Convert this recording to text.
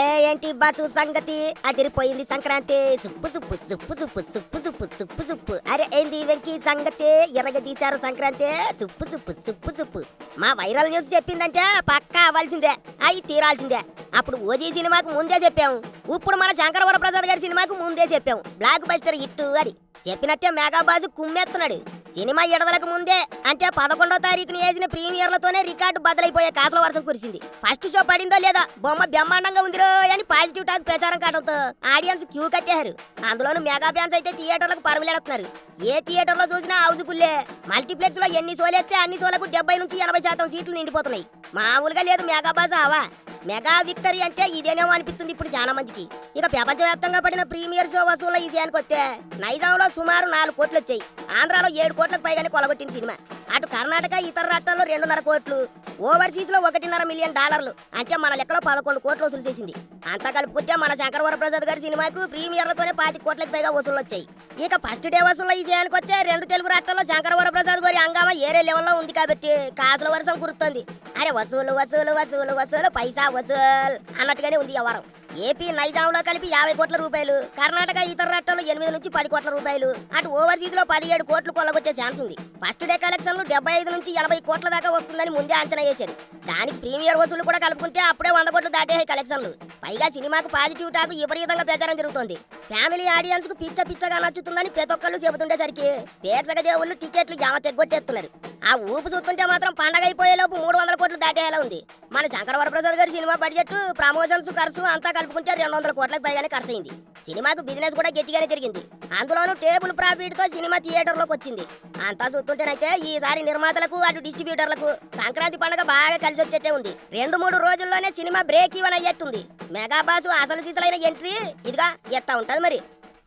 ఏ ఏంటి బస్సు సంగతి? అదిరిపోయింది సంక్రాంతి. సుప్పు సుప్పు సుప్పు సుప్పు సుప్పు సుప్పు సుప్పు సుప్పు. అరే ఏంది వెంకీ సంగతి? ఎరగదీశారు సంక్రాంతి. సుప్పు సుప్పు సుప్పు సుప్పు. మా వైరల్ న్యూస్ చెప్పిందంటే పక్కా అవ్వాల్సిందే. అయి తీరాల్సిందే. అప్పుడు ఓజీ సినిమాకు ముందే చెప్పాము. ఇప్పుడు మన శంకరవర ప్రసాద్ గారి సినిమాకు ముందే చెప్పాము. బ్లాక్ బస్టర్ ఇట్టు అని. చెప్పినట్టే మెగాబాజు కుమ్మెత్తున్నాడు సినిమా ఎడవలకు ముందే అంటే పదకొండో తారీఖున వేసిన ప్రీమియర్లతోనే రికార్డు బద్దలైపోయే కాసుల వర్షం కురిసింది. ఫస్ట్ షో పడిందో లేదా బొమ్మ బ్రహ్మాండంగా ఉందిరో అని పాజిటివ్ టాక్ ప్రచారం కావడంతో ఆడియన్స్ క్యూ కట్టేశారు. అందులోను మెగా ఫ్యాన్స్ అయితే థియేటర్లకు పరుగులెడుతున్నారు. ఏ థియేటర్లో చూసినా హౌస్ ఫుల్లే. మల్టీప్లెక్స్లో ఎన్ని షోలు అన్ని షోలకు డెబ్బై నుంచి ఎనభై శాతం సీట్లు నిండిపోతున్నాయి. మామూలుగా లేదు మెగా బాజ్ ఆవా. మెగా విక్టరీ అంటే ఇదేనేమో అనిపిస్తుంది ఇప్పుడు చాలా మందికి. ఇక ప్రపంచవ్యాప్తంగా పడిన ప్రీమియర్ షో వసూల ఈ విషయానికి వస్తే నైజాంలో సుమారు నాలుగు కోట్లు వచ్చాయి. ఆంధ్రాలో ఏడు కోట్లకు పైగానే కొలగొట్టింది సినిమా. అటు కర్ణాటక ఇతర రాష్ట్రాల్లో రెండున్నర కోట్లు. ఓవర్సీస్లో ఒకటిన్నర మిలియన్ డాలర్లు. అంటే మన లెక్కలో పదకొండు కోట్లు వసూలు చేసింది. అంతా కలుపుకుంటే మన శంకరవర ప్రసాద్ గారి సినిమాకు ప్రీమియర్లతోనే పాతి కోట్లకు పైగా వసూలు వచ్చాయి. ఇక ఫస్ట్ డే వసూలు ఈ విషయానికి వస్తే రెండు తెలుగు రాష్ట్రాల్లో శంకరవర ప్రసాద్ గారి హంగామా ఏరే లెవెల్లో ఉంది కాబట్టి కాసుల వర్షం కురుస్తుంది. అరే వసూలు వసూలు వసూలు వసూలు పైసా వసూలు అన్నట్టుగానే ఉంది వ్యవహారం. ఏపీ నైజాంలో కలిపి యాభై కోట్ల రూపాయలు కర్ణాటక ఇతర రాష్ట్రాల్లో ఎనిమిది నుంచి పది కోట్ల రూపాయలు అటు ఓవర్సీస్లో పదిహేడు కోట్లు కొల్లగొట్టే ఛాన్స్ ఉంది. ఫస్ట్ డే కలెక్షన్లు డెబ్బై ఐదు నుంచి ఎనభై కోట్ల దాకా వస్తుందని ముందే అంచనా వేశారు. దానికి ప్రీమియర్ వసూలు కూడా కలుపుకుంటే అప్పుడే వంద కోట్లు దాటేసాయి కలెక్షన్లు పైగా సినిమాకు పాజిటివ్ టాక్ విపరీతంగా ప్రచారం జరుగుతోంది. ఫ్యామిలీ ఆడియన్స్కు పిచ్చ పిచ్చగా నచ్చుతుందని ప్రతి ఒక్కళ్ళు చెబుతుండేసరికి పేర్చక దేవుళ్ళు టికెట్లు యావ తెగ్గొట్టేస్తున్నారు ఆ ఊపు చూస్తుంటే మాత్రం పండగ అయిపోయేలోపు మూడు వందల కోట్లు దాటేలా ఉంది. మన శంకర వరప్రసాద్ గారి సినిమా బడ్జెట్ ప్రమోషన్స్ ఖర్చు అంతా కలుపుకుంటే రెండు వందల కోట్లకు పైగానే ఖర్చు అయింది సినిమాకు బిజినెస్ కూడా గట్టిగానే జరిగింది. అందులోనూ టేబుల్ ప్రాఫిట్తో సినిమా థియేటర్లోకి వచ్చింది. అంతా చూస్తుంటేనైతే ఈసారి నిర్మాతలకు అటు డిస్ట్రిబ్యూటర్లకు సంక్రాంతి పండుగ బాగా కలిసి వచ్చేట్టే ఉంది. రెండు మూడు రోజుల్లోనే సినిమా బ్రేక్ ఈవెన్ అయ్యేట్టుంది. మెగా బాసు అసలు సిసలైన ఎంట్రీ ఇదిగా ఎట్టా ఉంటది మరి?